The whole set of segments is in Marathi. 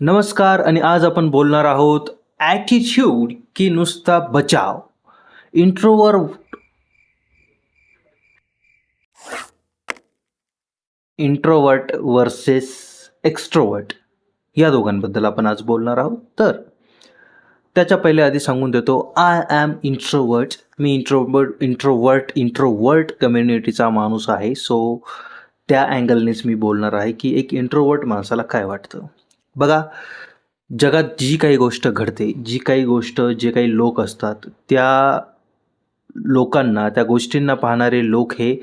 नमस्कार आणि आज आपण बोलणार आहोत ॲटिट्यूड की नुसता बचाव. इंट्रोवर इंट्रोवर्ट वर्सेस एक्स्ट्रोवर्ट या दोघांबद्दल आपण आज बोलणार आहोत. तर त्याच्या पहिले आधी सांगून देतो आय ॲम इंट्रोवर्ट मी इंट्रोवर्ट इंट्रोवर्ट इंट्रोवर्ट कम्युनिटीचा माणूस आहे. सो त्या अँगलनेच मी बोलणार आहे की एक इंट्रोवर्ट माणसाला काय वाटतं? बघा जगात जी काही गोष्ट घडते जी काही गोष्ट जे काही लोक असतात त्या लोकांना त्या गोष्टींना पाहणारे लोक हे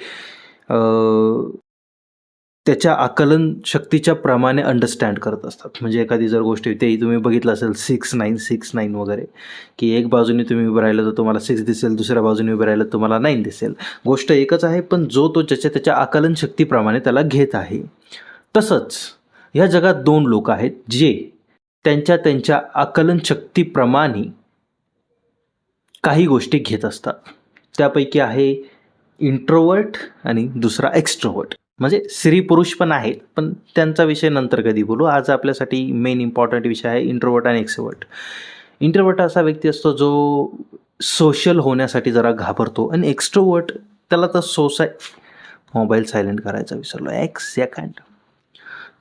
त्याच्या आकलन शक्तीच्या प्रमाणे अंडरस्टँड करत असतात. म्हणजे एखादी जर गोष्ट ते तुम्ही बघितलं असेल सिक्स नाईन सिक्स नाईन वगैरे की एक बाजूने तुम्ही उभं राहिलं तर तुम्हाला सिक्स दिसेल दुसऱ्या बाजूने उभं राहिलं तुम्हाला नाईन दिसेल. गोष्ट एकच आहे पण जो तो ज्याच्या त्याच्या आकलन शक्तीप्रमाणे त्याला घेत आहे. तसंच ह्या जगात दोन लोक आहेत जे त्यांच्या त्यांच्या आकलन शक्तीप्रमाणे काही गोष्टी घेत असतात. त्यापैकी आहे इंट्रोवर्ट आणि दुसरा एक्स्ट्रोवर्ट म्हणजे स्त्री पुरुष पण आहेत पण त्यांचा विषय नंतर कधी बोलू. आज आपल्यासाठी मेन इम्पॉर्टंट विषय आहे इंट्रोवर्ट आणि एक्स्ट्रोवर्ट इंट्रोवर्ट असा व्यक्ती असतो जो सोशल होण्यासाठी जरा घाबरतो आणि एक्स्ट्रोवर्ट त्याला तर सोसाय मोबाईल सायलेंट करायचा विसरलो. एक सेकंड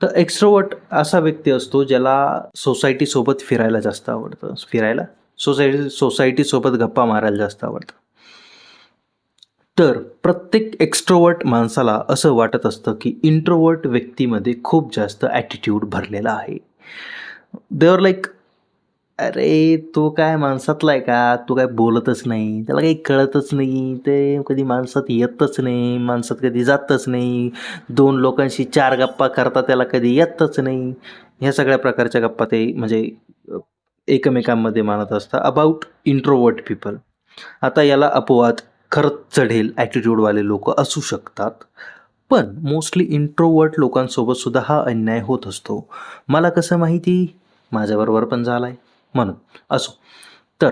तर एक्स्ट्रोवर्ट असा व्यक्ती असतो ज्याला सोसायटीसोबत फिरायला जास्त आवडतं. फिरायला? सोसायटी सोसायटीसोबत गप्पा मारायला जास्त आवडतं. तर प्रत्येक एक्स्ट्रोवर्ट माणसाला असं वाटत असतं की इंट्रोवर्ट व्यक्तीमध्ये खूप जास्त ॲटिट्यूड भरलेला आहे. देवर लाईक अरे तो काय माणसातला आहे का? तो काय बोलतच नाही. त्याला काही कळतच नाही. ते कधी माणसात येतच नाही. माणसात कधी जातच नाही. दोन लोकांशी चार गप्पा करता त्याला कधी येतच नाही. ह्या सगळ्या प्रकारच्या गप्पा ते म्हणजे एकमेकांमध्ये मानत असतात. अबाउट इंट्रोवर्ट पीपल आता याला अपवाद खरंच चढेल. ॲटिट्यूडवाले लोक असू शकतात. पण मोस्टली इंट्रोवर्ट लोकांसोबत सुद्धा हा अन्याय होत असतो. मला कसं माहिती? माझ्याबरोबर पण झाला आहे म्हणून. असो. तर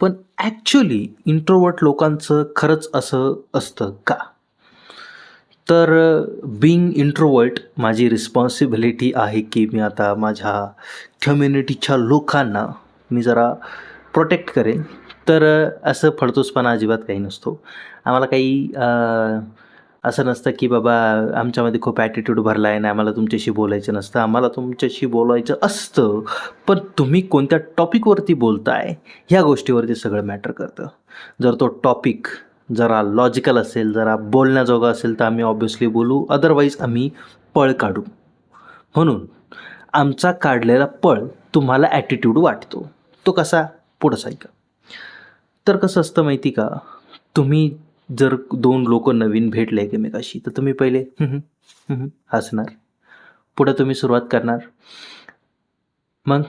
पण ॲक्च्युली इंट्रोवर्ट लोकांचं खरंच असं असतं का? तर बिंग इंट्रोवर्ट माझी रिस्पॉन्सिबिलिटी आहे की मी आता माझ्या कम्युनिटीच्या लोकांना मी जरा प्रोटेक्ट करेन. तर असं फडतूसपणा अजिबात काही नसतो. आम्हाला काही असं नसतं की बाबा आमच्यामध्ये खूप ॲटिट्यूड भरला आहे ना आम्हाला तुमच्याशी बोलायचं नसतं. आम्हाला तुमच्याशी बोलायचं असतं. पण तुम्ही कोणत्या टॉपिकवरती बोलताय ह्या गोष्टीवरती सगळं मॅटर करतं. जर तो टॉपिक जरा लॉजिकल असेल जरा बोलण्याजोगा असेल तर आम्ही ऑब्व्हियसली बोलू. अदरवाईज आम्ही पळ काढू. म्हणून आमचा काढलेला पळ तुम्हाला ॲटिट्यूड वाटतो. तो कसा? पुढं ऐका तर कसं असतं माहिती का? तुम्ही जर दोन लोक नवीन भेटले एकमेकाशी तर तुम्ही पहिले हसणार. पुढं तुम्ही सुरुवात करणार. मग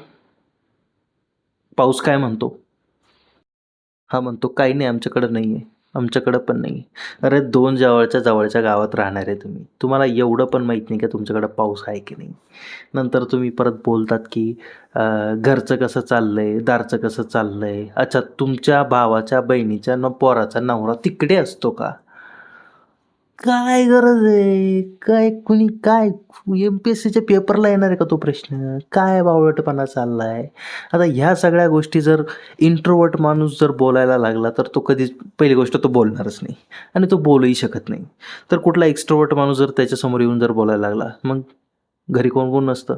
पाऊस काय म्हणतो? हा म्हणतो काही नाही आमच्याकडं नाही आहे आमच्याकडं पण नाही. अरे दोन जवळच्या जवळच्या गावात राहणार आहे तुम्ही. तुम्हाला एवढं पण माहीत नाही का तुमच्याकडं पाऊस आहे की नाही? नंतर तुम्ही परत बोलतात की घरचं कसं चाललं आहे दारचं कसं चाललं आहे अच्छा तुमच्या भावाच्या बहिणीच्या न पोराचा नवरा तिकडे असतो का? काय गरज आहे? काय कुणी काय एम पी एस सीच्या पेपरला येणार आहे का तो प्रश्न? काय बावळटपणा चालला आहे आता ह्या सगळ्या गोष्टी जर इंट्रोवर्ट माणूस जर बोलायला लागला तर तो कधीच पहिली गोष्ट तो बोलणारच नाही. आणि तो बोलूही शकत नाही. तर कुठला एक्स्ट्रोवर्ट माणूस जर त्याच्यासमोर येऊन जर बोलायला लागला मग घरी कोण कोण नसतं?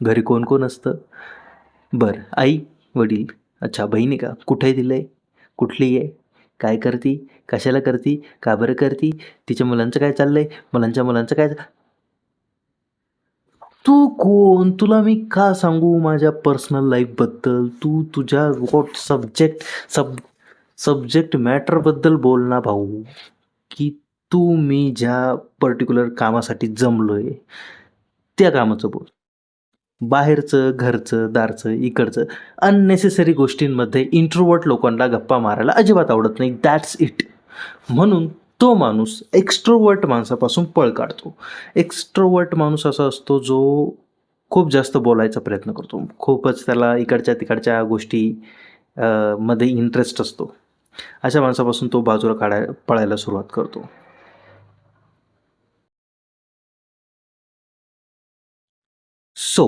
घरी कोण कोण असतं? बरं आई वडील अच्छा बहिणी का? कुठे दिलं आहे कुठली आहे? काय करती? कशाला करती? का बरं करती? तिच्या मुलांचं काय चाललंय? मुलांच्या मुलांचं काय तू कोण? तुला मी का सांगू माझ्या पर्सनल लाईफबद्दल तू तुझ्या वॉट सब्जेक्ट सब सब्जेक्ट मॅटरबद्दल बोल ना भाऊ. की तू मी ज्या पर्टिक्युलर कामासाठी जमलोय त्या कामाचं बोल. बाहेरचं घरचं दारचं इकडचं अननेसेसरी गोष्टींमध्ये इंट्रोवर्ट लोकांना गप्पा मारायला अजिबात आवडत नाही. दॅट्स इट म्हणून तो माणूस एक्स्ट्रोवर्ट माणसापासून पळ काढतो. एक्स्ट्रोवर्ट माणूस असा असतो जो खूप जास्त बोलायचा प्रयत्न करतो. खूपच त्याला इकडच्या तिकडच्या गोष्टी मध्ये इंटरेस्ट असतो. अशा माणसापासून तो बाजूला काढाय पळायला सुरुवात करतो. सो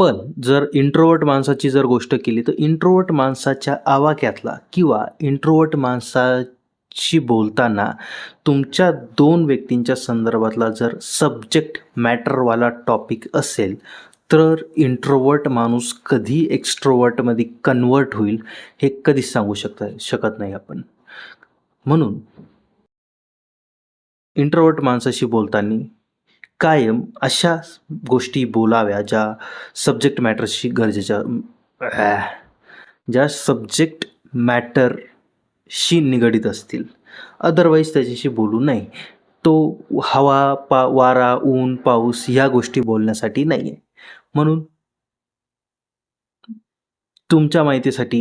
पण जर इंट्रोवर्ट माणसाची जर गोष्ट केली तर इंट्रोवर्ट माणसाच्या आवाक्यातला किंवा इंट्रोवर्ट माणसाशी बोलताना तुमच्या दोन व्यक्तींच्या संदर्भातला जर सब्जेक्ट मॅटरवाला टॉपिक असेल तर इंट्रोवर्ट माणूस कधी एक्स्ट्रोवर्टमध्ये कन्वर्ट होईल हे कधीच सांगू शकता शकत नाही आपण. म्हणून इंट्रोवर्ट माणसाशी बोलताना कायम अशा गोष्टी बोलाव्या ज्या सब्जेक्ट मॅटरशी गरजेच्या ज्या सब्जेक्ट मॅटरशी निगडीत असतील. अदरवाईज त्याच्याशी बोलू नये. तो हवा पा वारा ऊन पाऊस ह्या गोष्टी बोलण्यासाठी नाही आहे म्हणून तुमच्या माहितीसाठी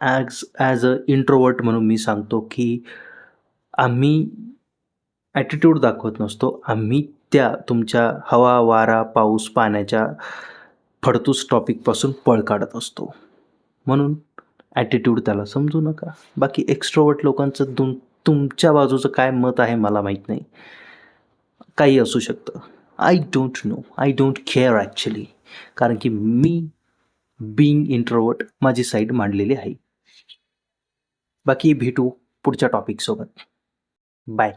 ॲज ॲज अ इंट्रोवर्ट म्हणून मी सांगतो की आम्ही ॲटिट्यूड दाखवत नसतो. आम्ही त्या तुमच्या हवा वारा पाऊस पाण्याच्या फडतूस टॉपिकपासून पळ काढत असतो. म्हणून ॲटिट्यूड त्याला समजू नका. बाकी एक्स्ट्रोवर्ट लोकांचं तुम तुमच्या बाजूचं काय मत आहे मला माहीत नाही. काही असू शकतं. I don't know I don't care actually कारण की मी बिईंग इंट्रोवर्ट माझी साईड मांडलेली आहे. बाकी भेटू पुढच्या टॉपिकसोबत बाय